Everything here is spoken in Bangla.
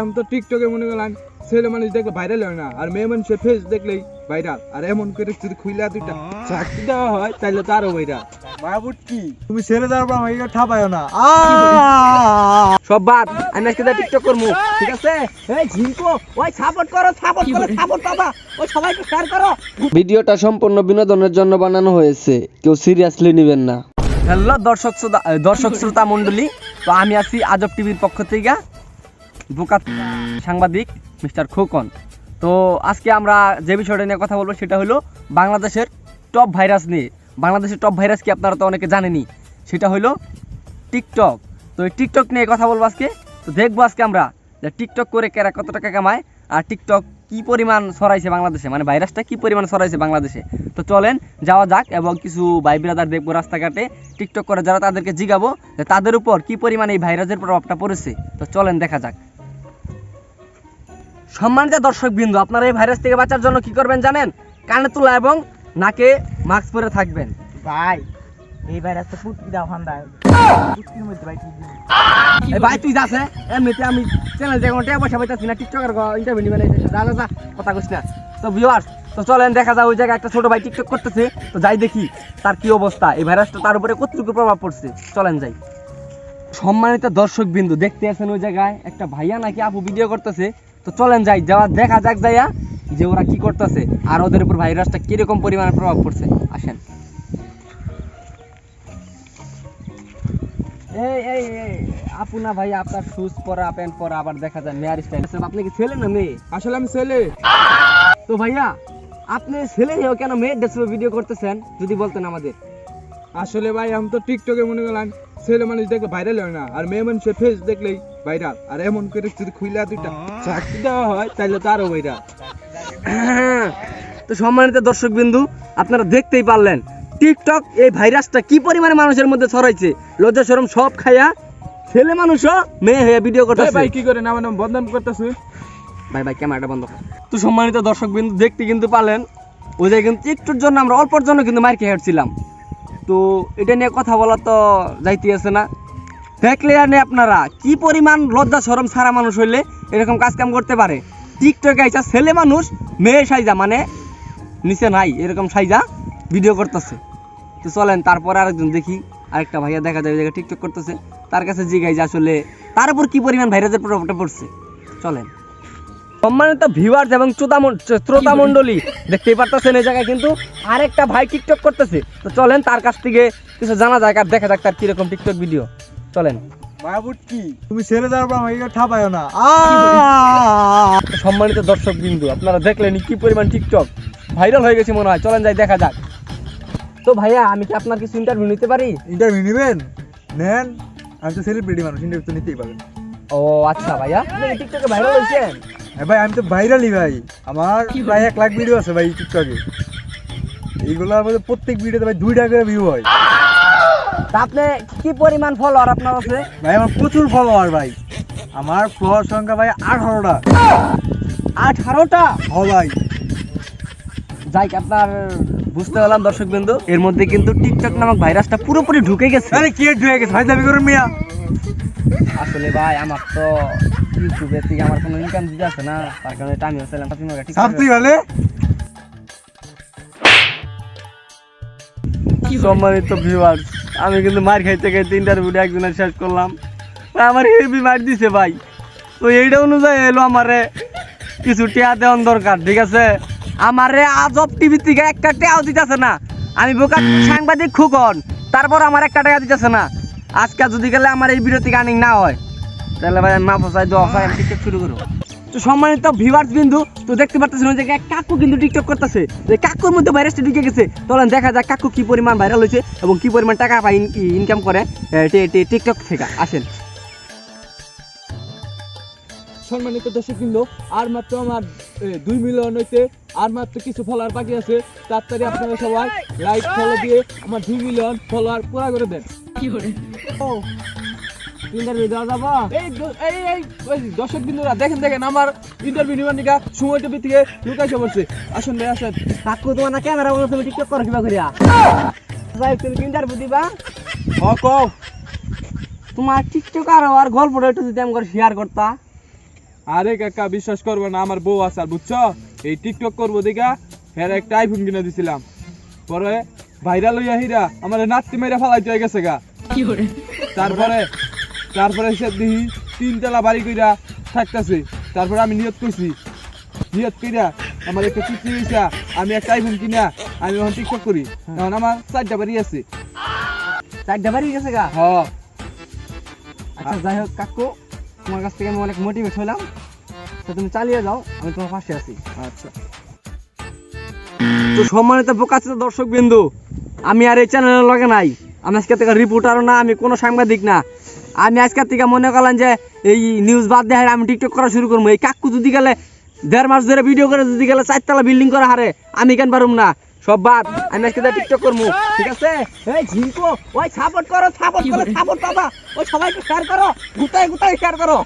আমি তো টিকটকে মনে করলাম ছেলে মানুষ দেখলে ভাইরাল হয় না। আর মেয়ে মানুষের ফেস দেখলেই ভাইরাল আর এমন করে যদি খুইলা দুইটা চাকরি দেওয়া হয় তাহলে তো আরও ভাইরাল কি? তুমি ছেড়ে দেওয়ার পর আমাকে ঠাপায় না। সব বাদ আমি আজকে যা টিকটক করব ঠিক আছে? এই ঝিঙ্কো ওই সাপোর্ট করো সাপোর্ট করো সাপোর্ট বাবা ওই সবাইকে শেয়ার করো। ভিডিওটা সম্পূর্ণ বিনোদনের জন্য বানানো হয়েছে। কেউ সিরিয়াসলি নেবেন না। হ্যালো দর্শক শ্রোতা দর্শক শ্রোতা মণ্ডলী তো আমি আছি আজব টিভির পক্ষ থেকে। বোকা সাংবাদিক মিস্টার খোকন। তো আজকে আমরা যে বিষয়টা নিয়ে কথা বলব সেটা হলো বাংলাদেশের টপ ভাইরাস নিয়ে। বাংলাদেশের টপ ভাইরাস কি আপনারা তো অনেকে জানেনই। সেটা হলো টিকটক। তো এই টিকটক নিয়ে কথা বলব আজকে। তো দেখব আজকে আমরা যে টিকটক করে কেরা কত টাকা কামায় আর টিকটক কি পরিমাণ ছড়াইছে বাংলাদেশে মানে ভাইরাসটা কি পরিমাণ ছড়াইছে বাংলাদেশে। তো চলেন যাওয়া যাক এবং কিছু ভাই ব্রাদার দেখব রাস্তাঘাটে টিকটক করে যারা তাদেরকে জিগাবো যে তাদের উপর কি পরিমাণ এই ভাইরাসের প্রভাবটা পড়েছে। তো চলেন দেখা যাক। সম্মানিত দর্শক বিন্দু আপনারা এই ভাইরাস থেকে বাঁচার জন্য কি করবেন জানেন? কানে তুলা এবং নাকে মাস্ক পরে থাকবেন। ভাই এই ভাইরাস তো পুটকি দাও ফান্দায় পুটকির মধ্যে ভাই? এই ভাই তুই যাচ্ছে এমনিতে আমি চ্যানেল দেখো টাকা পয়সা পাইতেছি না টিকটকের ইন্টারভিউ নিবেন যা যা কথা কইস না। তো ভিউয়ার্স তো চলেন দেখা যায় ওই জায়গায় একটা ছোট ভাই টিকটক করতেছে। তো যাই দেখি তার কি অবস্থা। এই ভাইরাসটা তার উপরে কতটুকু প্রভাব পড়ছে? চলেন যাই। সম্মানিত দর্শক বিন্দু দেখতে আছেন ওই জায়গায় একটা ভাইয়া নাকি আপু ভিডিও করতেছে। তো চলেন যাই যাওয়া দেখা যাক যাইয়া যে ওরা কি করতেছে আর ওদের উপর ভাইরাসটা কীরকম পরিমাণে প্রভাব পড়ছে। আসেন। এই এই এই আপু না ভাই আপনার শুজ পরা প্যান্ট পরা আবার দেখা যায় মেয়ার স্টাইল আপনি কি ছেলে না মেয়ে? আসলে আমি ছেলে। তো ভাইয়া আপনি ছেলে হয়েও কেন মেয়ের ড্রেস ভিডিও করতেছেন? যদি বলতেন আমাদের। আসলে ভাই আমি তো টিকটকে মনে করলাম ছেলে মানুষ দেখলে ভাইরাল হয় না। আর মেয়ে মানুষের ফেস দেখলেই ভাইরাল। আর এমন করে যদি খুইলা দুইটা চাকরি দেওয়া হয় তাহলে তো আরও ভাইরাল। তো সম্মানিত দর্শক বিন্দু আপনারা দেখতেই পারলেন টিকটক এই ভাইরাসটা কি পরিমাণে মানুষের মধ্যে ছড়াইছে। লজ্জা শরম সব খাইয়া ছেলে মানুষও মেয়ে হয়ে ভিডিও করতেছে। ভাই কি করে আমার নাম বদনাম করতেছে। ভাই ভাই ক্যামেরাটা বন্ধ কর। তো সম্মানিত দর্শক বিন্দু দেখতে কিন্তু পারলেন ওই জায়গায় কিন্তু একটুর জন্য আমরা অল্পর জন্য কিন্তু মার খেয়ে হাঁটছিলাম। তো এটা নিয়ে কথা বলা তো যাইতে আছে না। দেখলে নেই আপনারা কি পরিমাণ লজ্জা শরম সারা মানুষ হইলে এরকম কাজ কাম করতে পারে? টিকটকে আইসা ছেলে মানুষ মেয়ে সাইজা মানে নিচে নাই এরকম সাইজা ভিডিও করতেছে। তো চলেন তারপরে আরেকজন দেখি আরেকটা ভাইয়া দেখা যায় জায়গায় টিকটক করতেছে। তার কাছে জিগাই যে আসলে তার উপর কি পরিমাণ ভাইরাসের প্রভাবটা পড়ছে? চলেন। সম্মানিত ভিউয়ার্স এবং শ্রোতা শ্রোতা মণ্ডলী দেখতেই পারতেছেন এই জায়গায় কিন্তু আরেকটা ভাই টিকটক করতেছে। তো চলেন তার কাছ থেকে কিছু জানা যাক আর দেখা যাক তার কীরকম টিকটক ভিডিও চলেন। তুমি ছেড়ে দেওয়ার পর আমাকে ঠাপায় না। সম্মানিত দর্শক বিন্দু আপনারা দেখলেন কি পরিমাণ টিকটক। ভাইরাল হয়ে গেছে মনে হয়। চলেন যাই দেখা যাক। তো ভাইয়া আমি কি আপনার কিছু ইন্টারভিউ নিতে পারি? ইন্টারভিউ নেবেন? নেন। আমি তো সেলিব্রিটি মানুষ ইন্টারভিউ তো নিতেই পারেন ও আচ্ছা ভাইয়া। আপনি টিকটকে ভাইরাল হয়েছেন? হ্যাঁ ভাই আমি তো ভাইরালই ভাই। আমার প্রায় এক লাখ ভিডিও আছে ভাই টিকটকে এইগুলোর মধ্যে প্রত্যেক ভিডিওতে ভাই দুই টাকা ভিউ হয়। আপনি কি পরিমাণ ফলোয়ার আপনার আছে ভাই আমার প্রচুর ফলোয়ার ভাই। আমার ফলোয়ার সংখ্যা ভাই আঠারোটা। আঠারোটা? হ ভাই। যাই আপনার বুঝতে পারলাম দর্শক বিন্দু এর মধ্যে কিন্তু টিকটক নামক ভাইরাসটা পুরোপুরি ঢুকে গেছে। আরে কি ঢুকে গেছে? ভাই দাবি করুন মিয়া। আসলে ভাই আমার তো ইউটিউবে থেকে আমার কোনো ইনকাম দিতে আছে না। তার কারণে এটা আমিও ছিলাম আপনি আমাকে ঠিক সাপ্তি ভালে সম্মানিত ভিউয়ার্স আমি কিন্তু মার খাইতে খাইতে ইন্টারভিউটা একজনের শেষ করলাম। আমার হেভি মার দিছে ভাই। তো এইটা অনুযায়ী এলো আমারে কিছু টিয়া দেওয়ার দরকার, ঠিক আছে? আমারে আজব টিভি থেকে একটা টিয়াও দিতেছে না। আমি বোকা সাংবাদিক খুকন, তারপর আমার একটা টাকা দিতেছে না। আজকে যদি গেলে আমার এই থেকে আর্নিং না হয়, তাহলে ভাই মাফ চাই, দোয়া চাই, আমি শুরু করব। তো সম্মানিত ভিউয়ার্স বিন্দু তো দেখতে পাচ্ছেন ওই জায়গায় কাকু কিন্তু টিকটক করতেছে। যে কাকুর মধ্যে ভাইরাসটা ঢুকে গেছে। চলেন দেখা যাক কাকু কি পরিমাণ ভাইরাল হয়েছে এবং কি পরিমাণ টাকা পায় ইনকাম করে টিকটক থেকে। আসেন। সম্মানিত দর্শক কিন্তু আর মাত্র আমার দুই মিলিয়ন হইতে আর মাত্র কিছু ফলোয়ার বাকি আছে। তাড়াতাড়ি আপনারা সবাই লাইক ফলো দিয়ে আমার দুই মিলিয়ন ফলোয়ার পুরা করে দেন। ইন্টারভিউ দেওয়া যাব? এই দ- এই এই ওই দর্শক বিন্দুরা দেখেন দেখেন আমার ইন্টারভিউ নিবার নিকা সময় টিভি থেকে লুকাইছে পড়ছে আসুন ভাই আসেন। কাকু তোমার না ক্যামেরা বলো তুমি টিকটক করো কিবা করিয়া। যাই তুমি ইন্টারভিউ দিবা? হ কও। তোমার টিকটক আর আর গল্পটা একটু যদি আমি শেয়ার করতা। আরে কাকা বিশ্বাস করব না আমার বউ আছে আর বুঝছ? এই টিকটক করব দেখা হ্যাঁ একটা আইফোন কিনে দিছিলাম। পরে ভাইরাল হইয়া হিরা আমার নাতি মেয়েরা ফালাইতে হয়ে গেছে গা। তারপরে তারপরে সে দেখি তিনতলা বাড়ি কইরা থাকতেছে। তারপরে আমি নিয়ত করছি। নিয়ত কইরা আমার একটা চুক্তি হয়েছে আমি একটা আইফোন কিনা আমি এখন টিকটক করি। এখন আমার চারটা বাড়ি আছে। চারটা বাড়ি গেছে গা? হ। আচ্ছা যাই হোক কাকু তোমার কাছ থেকে আমি অনেক মোটিভেট হলাম। তো তুমি চালিয়ে যাও আমি তোমার পাশে আছি। আচ্ছা। তো সম্মানিত প্রকাশিত দর্শক বিন্দু আমি আর এই চ্যানেলের লগে নাই। আমি আজকে থেকে রিপোর্টারও না আমি কোনো সাংবাদিক না। আমি আজকের থেকে মনে করলাম যে এই নিউজ বাদ দেয় আমি টিকটক করা শুরু করব। এই কাকু যদি গেলে দেড় মাস ধরে ভিডিও করে যদি গেলে চারতলা বিল্ডিং করা হারে আমি কেন পারুম না? সব বাদ আমি আজকে টিকটক করব। ঠিক আছে? এই ঝিঙ্কো ওই সাপোর্ট করো সাপোর্ট করো সাপোর্ট পাবা ওই সবাইকে শেয়ার করো গুতায় গুতায় শেয়ার করো।